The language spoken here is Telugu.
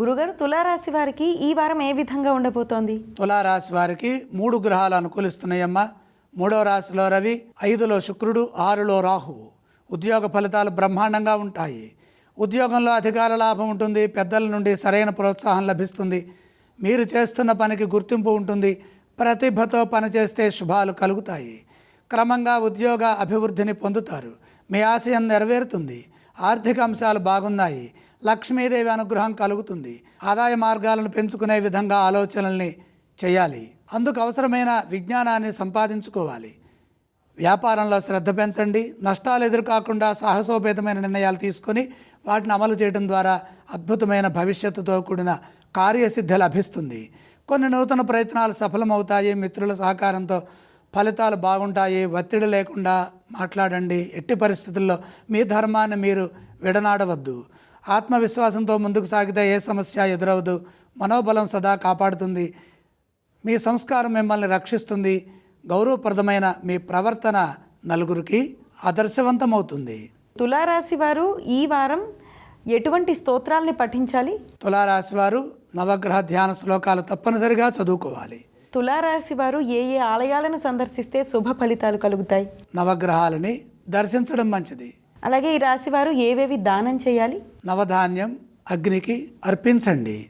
గురుగారు తులారాశి వారికి ఈ వారం ఏ విధంగా ఉండబోతోంది? తులారాశి వారికి మూడు గ్రహాలు అనుకూలిస్తున్నాయమ్మా. మూడో రాశిలో రవి ఐదులో శుక్రుడు ఆరులో రాహువు ఉద్యోగ ఫలితాలు బ్రహ్మాండంగా ఉంటాయి. ఉద్యోగంలో అధికార లాభం ఉంటుంది పెద్దల నుండి సరైన ప్రోత్సాహం లభిస్తుంది. మీరు చేస్తున్న పనికి గుర్తింపు ఉంటుంది ప్రతిభతో పనిచేస్తే శుభాలు కలుగుతాయి. క్రమంగా ఉద్యోగ అభివృద్ధిని పొందుతారు. మీ ఆశయం నెరవేరుతుంది. ఆర్థిక అంశాలు బాగున్నాయి. లక్ష్మీదేవి అనుగ్రహం కలుగుతుంది. ఆదాయ మార్గాలను పెంచుకునే విధంగా ఆలోచనల్ని చేయాలి. అందుకు అవసరమైన విజ్ఞానాన్ని సంపాదించుకోవాలి. వ్యాపారంలో శ్రద్ధ పెంచండి. నష్టాలు ఎదురుకాకుండా సాహసోపేతమైన నిర్ణయాలు తీసుకొని వాటిని అమలు చేయడం ద్వారా అద్భుతమైన భవిష్యత్తుతో కూడిన కార్యసిద్ధి లభిస్తుంది. కొన్ని నూతన ప్రయత్నాలు సఫలమవుతాయి. మిత్రుల సహకారంతో ఫలితాలు బాగుంటాయి ఒత్తిడి లేకుండా మాట్లాడండి. ఎట్టి పరిస్థితుల్లో మీ ధర్మాన్ని మీరు విడనాడవద్దు. ఆత్మవిశ్వాసంతో ముందుకు సాగితే ఏ సమస్య ఎదురవదు. మనోబలం సదా కాపాడుతుంది. మీ సంస్కారం మిమ్మల్ని రక్షిస్తుంది. గౌరవప్రదమైన మీ ప్రవర్తన నలుగురికి ఆదర్శవంతమవుతుంది. తులారాశి వారు ఈ వారం ఎటువంటి స్తోత్రాల్ని పఠించాలి? తులారాశి వారు నవగ్రహ ధ్యాన శ్లోకాలు తప్పనిసరిగా చదువుకోవాలి. తులారాశి వారు ఏ ఏ ఆలయాలను సందర్శిస్తే శుభ ఫలితాలు కలుగుతాయి? నవగ్రహాలని దర్శించడం మంచిది. అలాగే ఈ రాశి వారు ఏవేవి దానం చేయాలి? నవధాన్యం అగ్నికి అర్పించండి.